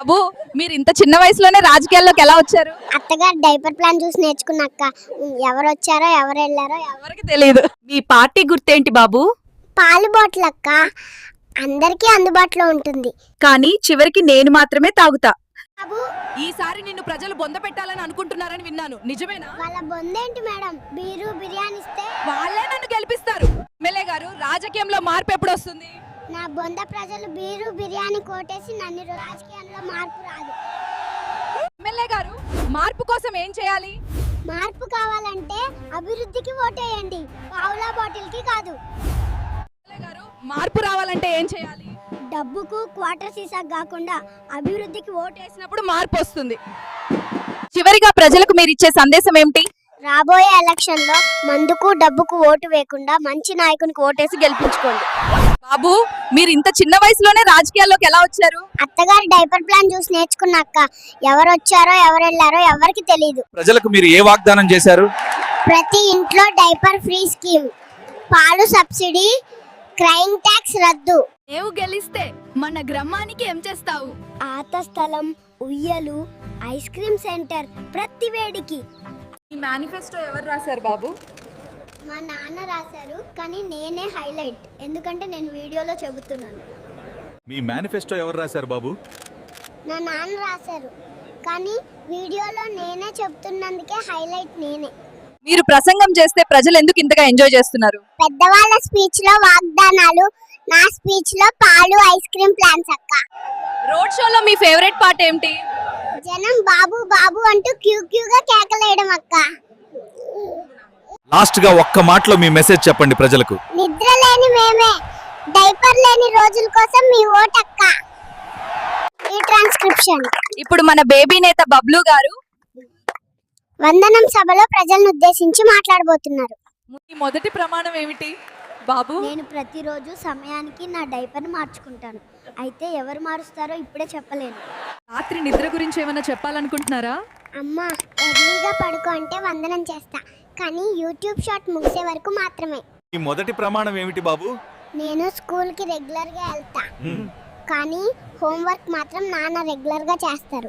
బాబు మీరు ఇంత చిన్న వయసులోనే రాజకీయాల్లోకి ఎలా వచ్చారు? అత్తగారు డైపర్ ప్లాన్ చూసి నేర్చుకున్నాక ఎవరు వచ్చారో ఎవరు వెళ్ళారో ఎవ- ఎవరికి తెలియదు మీ పార్టీ గుర్తేంటి బాబు? పాలు బాటిల్ అక్క అందరికీ అందుబాటులో ఉంటుంది. కానీ చివరికి నేను మాత్రమే తాగుతా. బాబు. ఈసారి నిన్ను ప్రజలు బొంద పెట్టాలని అనుకుంటున్నారని విన్నాను. నిజమేనా? వాళ్ళ బొందేంటి మేడం? బీరు బిర్యానీ ఇస్తే వాళ్ళే నన్ను గెలిపిస్తారు. ఎమ్మెల్యే గారు రాజకీయంలో మార్పు ఎప్పుడు వస్తుంది నా బొంద ప్రజలు బీరు బిర్యానీ కోటేసి నన్ను రాజకీయాల్లో మార్పు రాదు. ఎమ్మెల్యే గారు మార్పు కోసం ఏం చేయాలి? మార్పు కావాలంటే అభివృద్ధికి ఓటేయండి. పావులా బాటిల్కి కాదు. గారు మార్పు రావాలంటే ఏం చేయాలి? డబ్బుకు క్వార్టర్ సీసా కాకుండా అభివృద్ధికి ఓటేసి చేసినప్పుడు మార్పు వస్తుంది. చివరిగా ప్రజలకు మీరు ఇచ్చే సందేశం ఏమిటి? రాబోయే ఎలక్షన్లో మందుకు డబ్బుకు ఓటు వేయకుండా మంచి నాయకునికి ఓటేసి గెలిపించుకోండి. బాబు మీరు ఇంత చిన్న వయసులోనే రాజకీయాల్లోకి ఎలా వచ్చారు? అత్తగారు డైపర్ ప్లాన్ చూసి నేర్చుకున్నాక ఎవరు వచ్చారో ఎవరు వెళ్ళారో ఎవరికి తెలియదు ప్రజలకు మీరు ఏ వాగ్దానం చేశారు? ప్రతి ఇంట్లో డైపర్ ఫ్రీ స్కీమ్. పాలు సబ్సిడీ క్రైమ్ ట్యాక్స్ రద్దు. నీవు గెలిస్తే మన గ్రామానికి ఏం చేస్తావు? ఆత స్థలం ఉయ్యలు ఐస్ క్రీమ్ సెంటర్ ప్రతి వేడికి. ఈ మేనిఫెస్టో ఎవరు రాశారు బాబు? మా నాన్న రాశారు కానీ నేనే హైలైట్. ఎందుకంటే నేను వీడియోలో చెబుతున్నాను. మీ మేనిఫెస్టో ఎవరు రాశారు బాబు? నా నాన్న రాశారు కానీ వీడియోలో నేనే చెబుతున్నందుకే హైలైట్ నేనే. మీరు ప్రసంగం చేస్తే ప్రజలు ఎందుకు ఇంతగా ఎంజాయ్ చేస్తున్నారు? పెద్దవాళ్ళ స్పీచ్లో వాగ్దానాలు నా స్పీచ్లో పాలు ఐస్ క్రీమ్ ప్లాన్స్ అక్క. రోడ్ షోలో మీ ఫేవరెట్ పార్ట్ ఏమిటి జనం బాబు బాబు అంటూ క్యూ క్యూగా అక్క లాస్ట్గా ఒక్క మాటలో మీ మెసేజ్ చెప్పండి ప్రజలకు. నిద్ర లేని మేమే డైపర్ లేని రోజుల కోసం మీ ఓటక్క. ఈ ట్రాన్స్క్రిప్షన్. ఇప్పుడు మన బేబీ నేత బబ్లు గారు వందనం సభలో ప్రజలను ఉద్దేశించి మాట్లాడబోతున్నారు. మీ మొదటి ప్రమాణం ఏమిటి బాబు? నేను ప్రతిరోజు సమయానికి నా డైపర్ని మార్చుకుంటాను. అయితే ఎవరు మారుస్తారో ఇప్పుడే చెప్పలేను. రాత్రి నిద్ర గురించి ఏమైనా చెప్పాలనుకుంటున్నారా? అమ్మా ఎర్లీగా పడుకో అంటే వందనం చేస్తా. కానీ యూట్యూబ్ షాట్ ముగిసే వరకు మాత్రమే. మీ మొదటి ప్రమాణం ఏమిటి బాబు? నేను స్కూల్కి రెగ్యులర్గా వెళ్తా కానీ హోంవర్క్ మాత్రం నాన్న రెగ్యులర్గా చేస్తారు.